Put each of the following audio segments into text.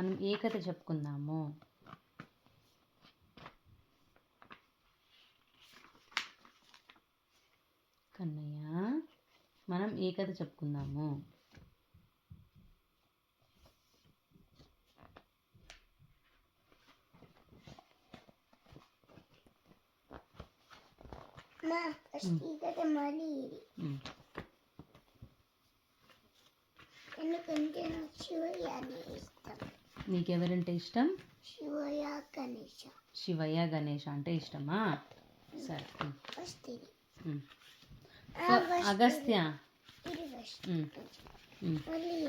మనం ఏ కథ చెప్పుకుందాము? కన్నయ్య మనం ఏ కథ చెప్పుకుందాము? ఎందుకంటే నాకు శివయ్య అనే ఇష్టం. నీకెవరంటే ఇష్టం? శివయ్య గణేష. శివయ్య గణేష్ అంటే ఇష్టమా? సరే అగస్త్య.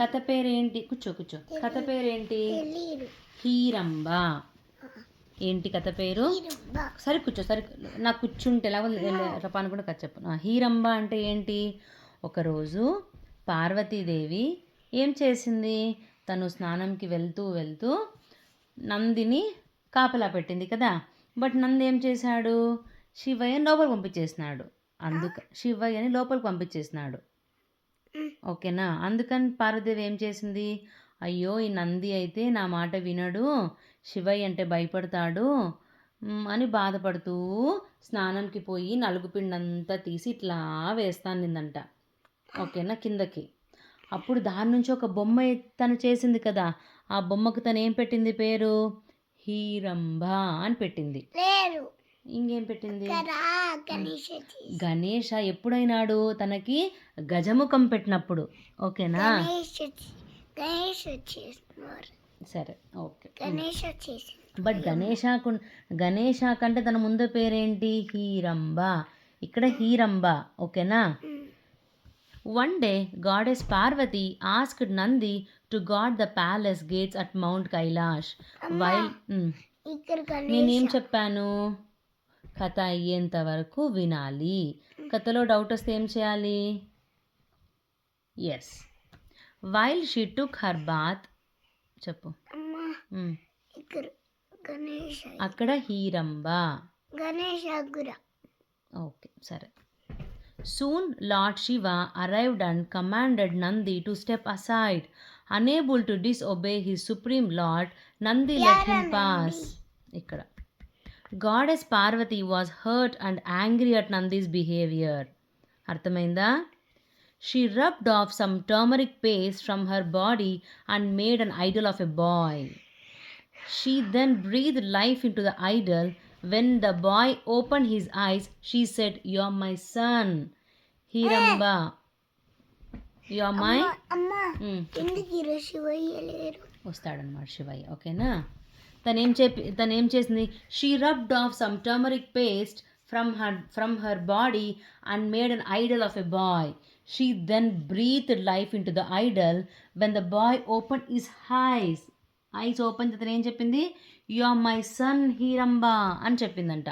కథ పేరేంటి? కూర్చో కూర్చో. కథ పేరేంటి? హీరంబ ఏంటి కథ పేరు? సరే కూర్చో సరే. నాకు కూర్చుంటే ఎలా రపాను కూడా కథ చెప్పు. హీరంబ అంటే ఏంటి? ఒకరోజు పార్వతీదేవి ఏం చేసింది? తను స్నానంకి వెళ్తూ వెళ్తూ నందిని కాపలా పెట్టింది కదా. బట్ నంది ఏం చేశాడు? శివయ్య లోపలికి పంపించేసినాడు. అందుక శివయ్యని లోపలికి పంపించేసినాడు. ఓకేనా? అందుకని పార్వతీదేవి ఏం చేసింది? అయ్యో ఈ నంది అయితే నా మాట వినడు. శివయ్య అంటే భయపడతాడు. అని బాధపడుతూ స్నానంకి పోయి నలుగు పిండంతా తీసి ఇట్లా వేస్తానిందంట ఓకేనా? కిందకి. అప్పుడు దాని నుంచి ఒక బొమ్మ తను చేసింది కదా. ఆ బొమ్మకు తను ఏం పెట్టింది పేరు? హీరంబ అని పెట్టింది. ఇంకేం పెట్టింది? గణేష గణేష ఎప్పుడైనాడు? తనకి గజముఖం పెట్టినప్పుడు. ఓకేనా? గణేష గణేష్ సరే ఓకే. గణేష్ బట్ గణేశాకు గణేశ కంటే తన ముందు పేరేంటి? హీరంబ ఇక్కడ హీరంబ ఓకేనా? One day goddess Parvati asked Nandi to guard the palace gates at mount Kailash while నేనేం చెప్పాను? కథ అయ్యేంత వరకు వినాలి. కథలో డౌట్ వస్తే ఏం చేయాలి? As while she took her bath చెప్పు. గణేష్. అక్కడ హీరంబ. గణేష్ ఓకే సరే. Soon Lord Shiva arrived and commanded Nandi to step aside. Unable to disobey his supreme lord, Nandi let him pass. Ikkada. Goddess Parvati was hurt and angry at Nandi's behavior. Arthamainda? She rubbed off some turmeric paste from her body and made an idol of a boy. She then breathed life into the idol When the boy opened his eyes, she said, You're my son. Hiramba. You're my. అమ్మ Hmm. ఎందుకు ఈరోజు శివయ్య లేరు వస్తాడనమాట శివయ్య ఓకేనా తనేం చెప్పి తనేం చేసింది she rubbed off some turmeric paste from her from her body and made an idol of a boy she then breathe life into the idol when the boy open is his eyes open చేత ఏం చెప్పింది you are my son Heramba అని చెప్పిందంట.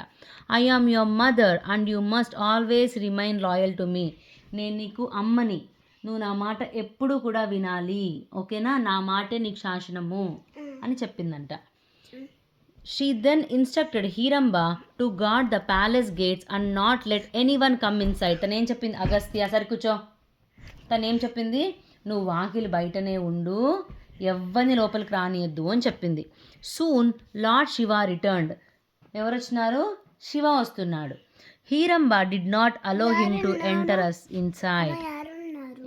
I am your mother and you must always remain loyal to me నేను నీకు అమ్మని. నువ్వు నా మాట ఎప్పుడు కూడా వినాలి. ఓకేనా? నా మాటే నీకు శాసనము. అని చెప్పిందంట. She then instructed Heramba to guard the palace gates and not let anyone come inside తనేం చెప్పింది? అగస్త్య సరి కూర్చో. తనేం చెప్పింది? నువ్వు వాకిలి బయటనే ఉండు. ఎవ్వరిని లోపలికి రానియద్దు అని చెప్పింది. Soon lord Shiva returned. ఎవరు వచ్చినారు శివ వస్తున్నాడు. Heramba did not allow him to enter us inside.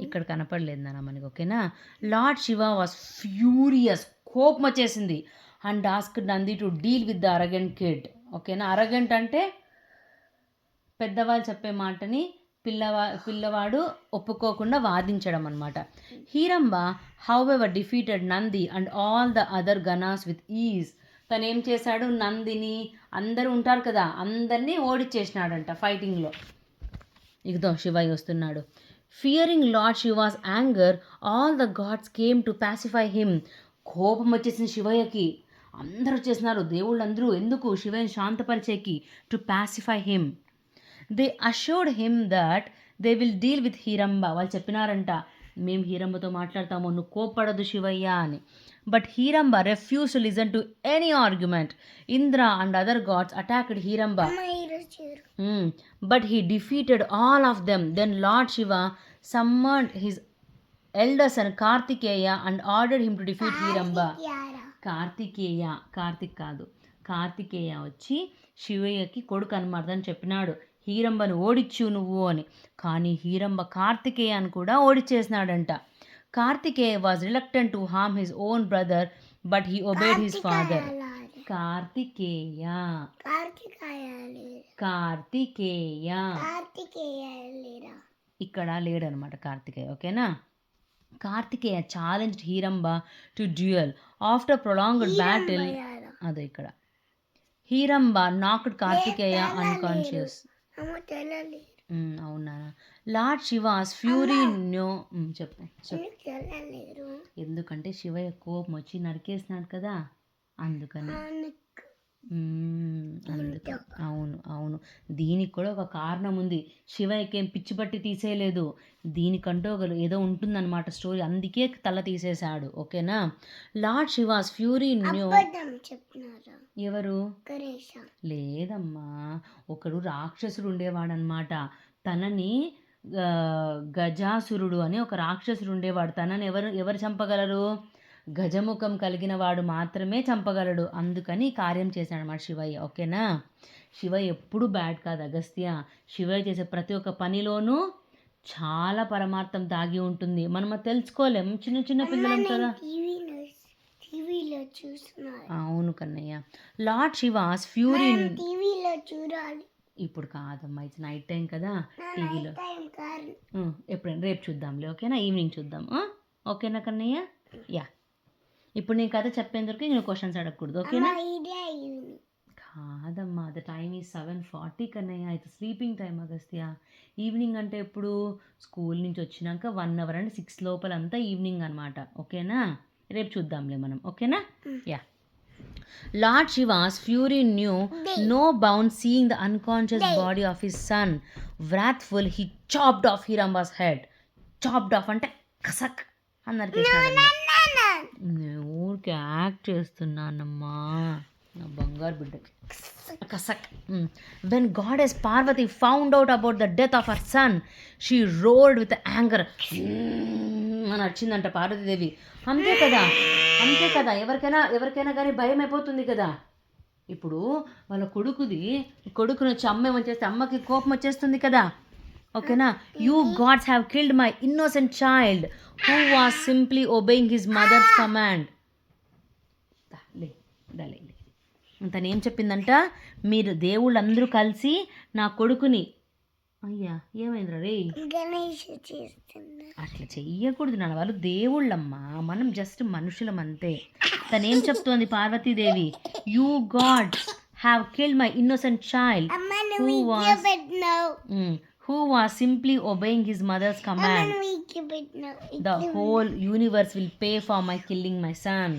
ఇక్కడ కనపడలేదు నాన్న మనకి ఓకేనా? లార్డ్ శివ వాస్ ఫ్యూరియస్ కోపం వచ్చేసింది. And ask Nandi to deal with the arrogant kid ఓకేనా? అరగెంట్ అంటే పెద్దవాళ్ళు చెప్పే మాటని పిల్లవా పిల్లవాడు ఒప్పుకోకుండా వాదించడం అనమాట Heramba however defeated Nandi and all the other ganas with ease తను ఏం చేశాడు? నందిని అందరూ ఉంటారు కదా అందరినీ ఓడిచ్చేసినాడంట ఫైటింగ్లో ఇదిగో శివయ్య వస్తున్నాడు. Fearing lord Shiva's anger all the gods came to pacify him కోపం వచ్చేసింది శివయ్యకి. అందరూ వచ్చేసినారు దేవుళ్ళందరూ. ఎందుకు? శివయ్యని శాంతపరిచేకి. To pacify him they assured him that they will deal with Heramba వాళ్ళు చెప్పినారంట మేము హీరంబతో మాట్లాడతాము నువ్వు కోప్పడదు శివయ్య అని. But Heramba refuse to listen to any argument Indra and other gods attacked Heramba he defeated all of them. Then Lord Shiva summoned his elder son Kartikeya and ordered him to defeat Hiramba. యారా కార్తికేయ కార్తిక్ కాదు. కార్తికేయ వచ్చి శివయ్యకి కొడుకు అనమాట అని చెప్పినాడు. హీరంబను ఓడిచ్చు నువ్వు అని. కానీ హీరంబ కార్తికేయ అని కూడా ఓడిచేసినాడంట Karthikeya was reluctant to harm his own brother but he obeyed his father Karthikeya. Karthikeya ఇక్కడ లేడనమాట కార్తికేయ ఓకేనా? Karthikeya challenge Heramba to duel after prolonged battle. అదే ఇక్కడ. హీరంబ నాక్డ్ కార్తికేయ అన్కాన్షియస్ అవునా? లార్డ్ శివాస్ ఫ్యూరీ మ్, చెప్పు ఎందుకంటే శివయ్య కోపం వచ్చి నరికేసినాడు కదా అందుకని. అవును. అవును దీనికి కూడా ఒక కారణం ఉంది. శివయ్యకి పిచ్చి పట్టి తీసేయలేదు. దీనికంటూ ఒక ఏదో ఉంటుందన్నమాట స్టోరీ. అందుకే తల తీసేశాడు. ఓకేనా? లార్డ్ శివాస్ ఫ్యూరీ ఎవరు? లేదమ్మా. ఒకడు రాక్షసుడు ఉండేవాడనమాట తనని గజాసురుడు అని ఒక రాక్షసుడు ఉండేవాడు. తనని ఎవరు ఎవరు చంపగలరు? గజముఖం కలిగిన వాడు మాత్రమే చంపగలడు. అందుకని కార్యం చేశాడన్నమాట శివయ్య. ఓకేనా? శివయ్య ఎప్పుడు బ్యాడ్ కాదు అగస్త్య. శివయ్య చేసే ప్రతి ఒక్క పనిలోనూ చాలా పరమార్థం దాగి ఉంటుంది. మనం తెలుసుకోలేం. చిన్న చిన్న పిల్లలం కదా టీవీలో టీవీలో చూస్తున్నారు అవును కన్నయ్య. లార్డ్ శివాస్ ఫ్యూరీ టీవీలో చూడాలి. ఇప్పుడు కాదమ్మా ఇది నైట్ టైం కదా టీవీలో. ఎప్పుడైనా రేపు చూద్దాంలే ఓకేనా? ఈవినింగ్ చూద్దాం? ఓకేనా కన్నయ్య? యా. ఇప్పుడు నేను కథ చెప్పేందుకు నేను క్వశ్చన్స్ అడగకూడదు ఓకేనా? కాదమ్మా ద టైమ్ ఈ సెవెన్ ఫార్టీ కన్నయ్య. ఇది స్లీపింగ్ టైం అగస్త్య. ఈవినింగ్ అంటే ఎప్పుడు? స్కూల్ నుంచి వచ్చినాక వన్ అవర్ అంటే సిక్స్ లోపల అంతా ఈవినింగ్ అనమాట ఓకేనా? రేపు చూద్దాంలే మనం. ఓకేనా? Yeah lord Shiva's fury knew no bound seeing the unconscious body of his son wrathful he chopped off Heramba's head chopped off అంటే కసక్. అని నరికేసినాడు నేను ఊరికి యాక్ట్ చేస్తున్నానమ్మా. నా బంగారు బిడ్డ. కసక్ when goddess Parvati found out about the death of her son she roared with anger అని వచ్చిందంట పార్వతీదేవి. అంతే కదా అంతే కదా. ఎవరికైనా ఎవరికైనా కానీ భయం అయిపోతుంది కదా. ఇప్పుడు వాళ్ళ కొడుకుది కొడుకుని వచ్చి అమ్మ ఏమని చేస్తే అమ్మకి కోపం వచ్చేస్తుంది కదా. ఓకేనా? You gods have killed my innocent child who was simply obeying his mother's command లే దా, లే, లే. తను ఏం చెప్పిందంట మీరు దేవుళ్ళందరూ కలిసి నా కొడుకుని అయ్యా ఏమైందిరా రే? అట్లా చెయ్యకూడదు నాన్న వాళ్ళు దేవుళ్ళమ్మా. మనం జస్ట్ మనుషులం అంతే. తను ఏం చెప్తోంది Parvatidevi? You god have killed my innocent child ఇక్క పెట్టినావు. Who was simply obeying his mother's command the whole universe will pay for my killing my son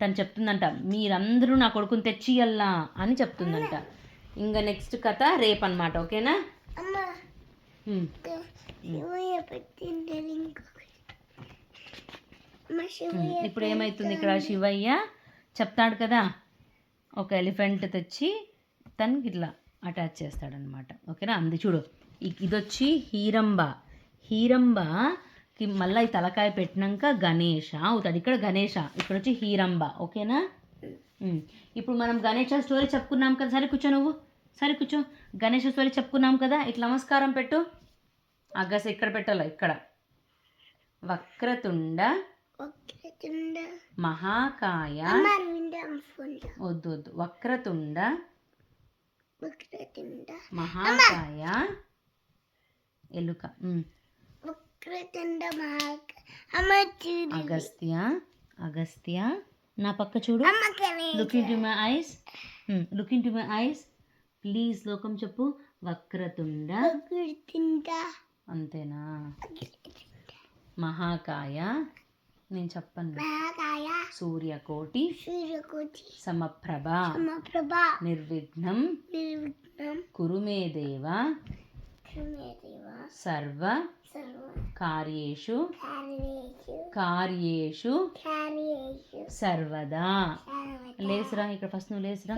తను చెప్తుందంట మీరందరూ నా కొడుకుని తెచ్చియల్లా అని చెప్తుందంట. ఇంకా నెక్స్ట్ కథ రేపు అనమాట ఓకేనా ఇప్పుడు ఏమైతుంది ఇక్కడ శివయ్య? చెప్తాడు కదా ఒక ఎలిఫెంట్ తెచ్చి తనకి ఇట్లా అటాచ్ చేస్తాడనమాట ఓకేనా? అంది చూడు ఇ- ఇదొచ్చి హీరంబ మళ్ళీ ఈ తలకాయ పెట్టినాక గణేష అవుతాడు ఇక్కడ గణేష ఇక్కడ వచ్చి హీరంబ ఓకేనా. ఇప్పుడు మనం గణేష స్టోరీ చెప్పుకున్నాం కదా. సరే కూర్చో నువ్వు. సరే కూర్చో. గణేష స్టోరీ చెప్పుకున్నాం కదా. ఇట్లా నమస్కారం పెట్టు. అగ్గస్ ఇక్కడ పెట్టాలి? ఇక్కడ. వక్రతుండ. మహాకాయ. వద్దు వద్దు. వక్రతుండ. వక్రతుండ. మహాకాయ. ఎలుక ఉమ్. వక్రతుండ మహాక అమ్మ చూడు అగస్త్య అగస్త్య నా పక్క చూడు. Look into my eyes look into my eyes please లోకం చెప్పు. వక్రతుండ. అంతేనా? మహాకాయ. నేను చెప్పను. మహాకాయ. సూర్యకోటి. సూర్యకోటి. సమప్రభ. సమప్రభ. నిర్విఘ్నం. నిర్విఘ్నం. కురుమే దేవ సర్వ. కార్యేషు. కార్యేషు. సర్వదా. లేసురా ఇక్కడ ఫస్ట్ నువ్వు లేసురా.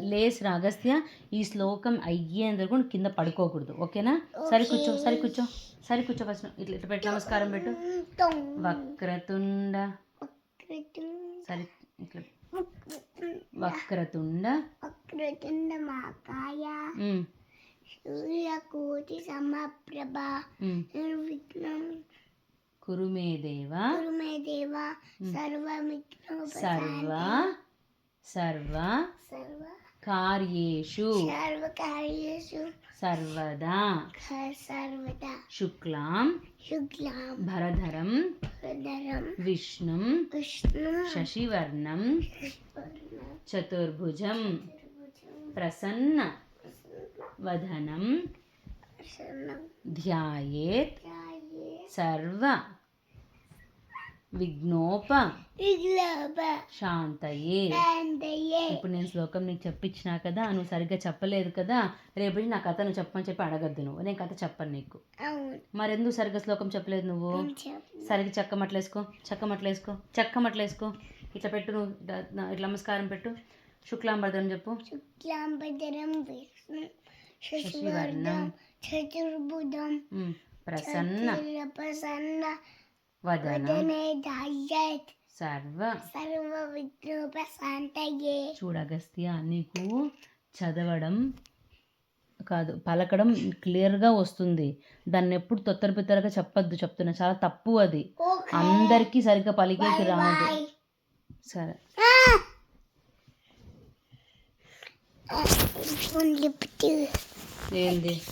లేసురా అగస్త్య. ఈ శ్లోకం అయ్యేంత వరకు నువ్వు కింద పడుకోకూడదు ఓకేనా? సరి కూర్చో సరి కూర్చో సరి కూర్చో ఫస్ట్ ఇట్లా ఇట్లా పెట్టి నమస్కారం పెట్టు. వక్రతుండ. వక్రతుండ. సరి ఇట్లా. వక్రతుండ. వక్రతుండ మాకాయ. సూర్యకోటి సమప్రభ ఉమ్. నిర్విఘ్నం కురు మే దేవ కురు మే దేవ సర్వమిఘ్నం సర్వ సర్వ సర్వ కార్యేషు సర్వకార్యేషు సర్వదా సర్వదా శుక్లాం శుక్లాం భరధరం భరధరం విష్ణుం విష్ణు శశివర్ణం చతుర్భుజం ప్రసన్న వదనం. ధ్యాయేత్. సర్వ. విఘ్నోప. శాంతయే. ఇప్పుడు నేను శ్లోకం నీకు చెప్పించినా కదా నువ్వు సరిగ్గా చెప్పలేదు కదా రేపు నా కథ నువ్వు చెప్పని చెప్పి అడగద్దు నువ్వు. నేను కథ చెప్పను నీకు. మరెందుకు సరిగ్గా శ్లోకం చెప్పలేదు నువ్వు. సరిగ్గా చెక్క మట్లేసుకో చెక్క మట్లేసుకో చెక్క మట్లేసుకో. ఇట్లా పెట్టు నువ్వు ఇట్లా- నమస్కారం పెట్టు. శుక్లాంబరదం చెప్పు. శుక్లాం భద్రం విష్ణు శశివర్ణం చతుర్భుజం ప్రసన్న ప్రసన్న వదనం దాయత్ సర్వ సర్వ విఘ్నోప శాంతయే చూడగస్త్య నీకు చదవడం కాదు పలకడం క్లియర్గా వస్తుంది దాన్ని ఎప్పుడు తొత్తర పిత్తరగా చెప్పొద్దు చెప్తున్నా చాలా తప్పు అది అందరికీ సరిగ్గా పలికేకి రాదు సరే ఐఫోన్ de, de.